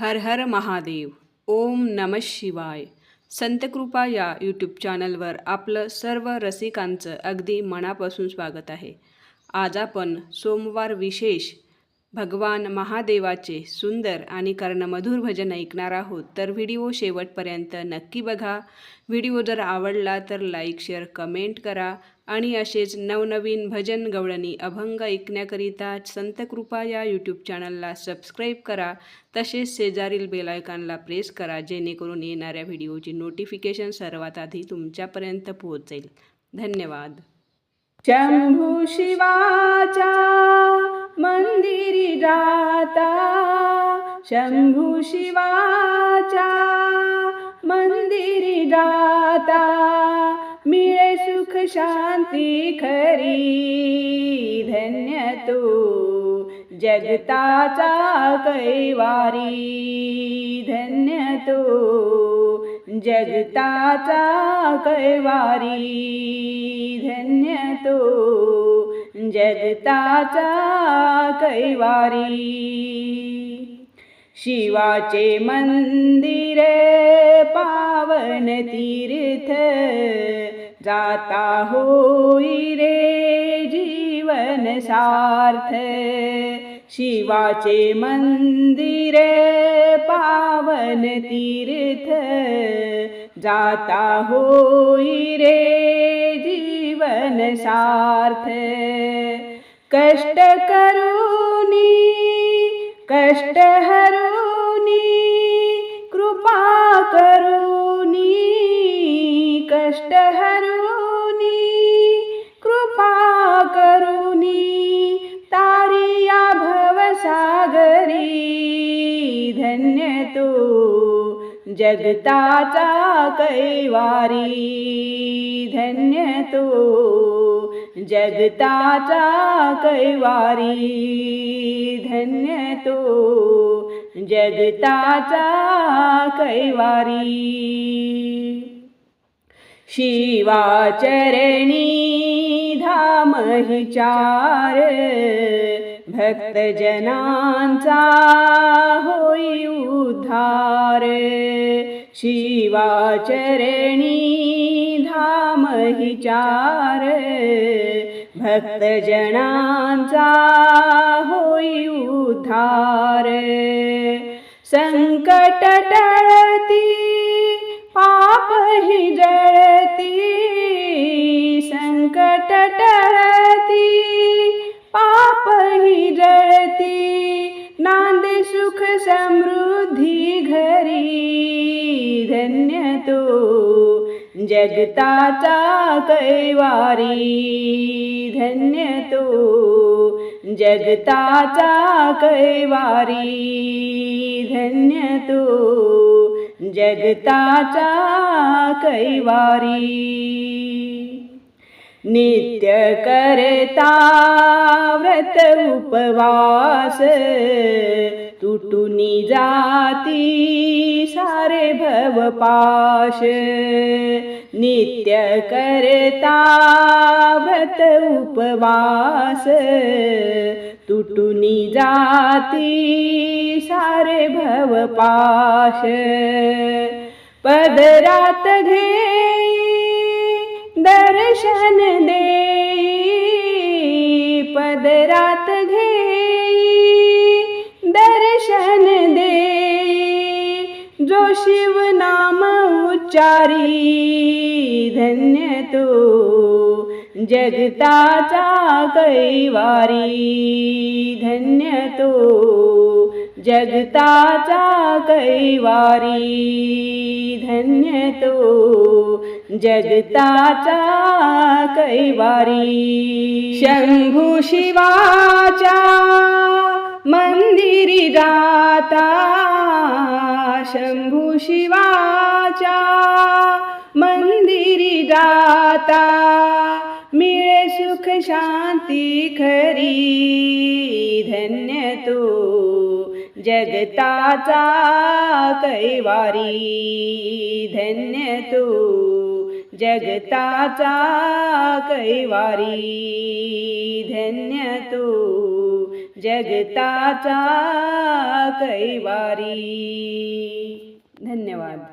हर हर महादेव. ओम नम शिवाय. संतकृपा या यूट्यूब चॅनलवर आपलं सर्व रसिकांचं अगदी मनापासून स्वागत आहे. आज आपण सोमवार विशेष भगवान महादेवाचे सुंदर आणि कर्णमधुर भजन ऐकणार आहोत. तर व्हिडिओ शेवटपर्यंत नक्की बघा. व्हिडिओ जर आवडला तर लाईक शेअर कमेंट करा. आणि असेच नवनवीन भजन गवळणी अभंग ऐकण्याकरिता संतकृपा या यूट्यूब चॅनलला सबस्क्राईब करा. तसेच शेजारील बेलायकानला प्रेस करा जेणेकरून येणाऱ्या व्हिडिओची नोटिफिकेशन सर्वात आधी तुमच्यापर्यंत पोहोचेल. धन्यवाद. शंभू शिवाच्या मंदिरी जाता. शंभू शिवाच्या शांती खरी. धन्य तू जगताचा कैवारी. धन्य तू जगताचा कैवारी. धन्य तो जगताचा कैवारी. शिवाचे मंदिर पावन तीर्थ जाता होई रे जीवन सार्थ। शिवाचे मंदिर पावन तीर्थ। जाता होई रे जीवन सार्थ। कष्ट करूनी कष्ट हरूनी कृपा करूनी। कष्ट हरुनी कृपा करूनी तारिया भवसागरी धन्य तो जगताचा कैवारी धन्य तो जगताचा कैवारी धन्य तो जगताचा कैवारी। शिवाचरणी धाम हि चार भक्तजनांचा होई उद्धार. शिवाचरणी धाम हि चार भक्तजनांचा होई उद्धार. संकट टळती पाप हि जळती तो जगताचा कैवारी धन्य तो जगताचा कैवारी धन्य तो जगताचा कैवारी। नित्य करता व्रत उपवास तुटुनी जाती सारे भवपाश नित्य करता व्रत उपवास. तुटुनी जाती सारे भवपाश पदरात घे दर्शन दे पदरात शिव नाम उच्चारी धन्य तो जगताचा कैवारी धन्य तो जगताचा कैवारी धन्य तो जगताचा कैवारी शंभू शिवाचा मंदिरी जाता शंभू शिवाच्या मंदिरी जाता. मिळे सुख शांती खरी धन्य तो जगताचा कैवारी. धन्य तो जगताचा कैवारी धन्य तो जगताचा कैवारी. धन्यवाद.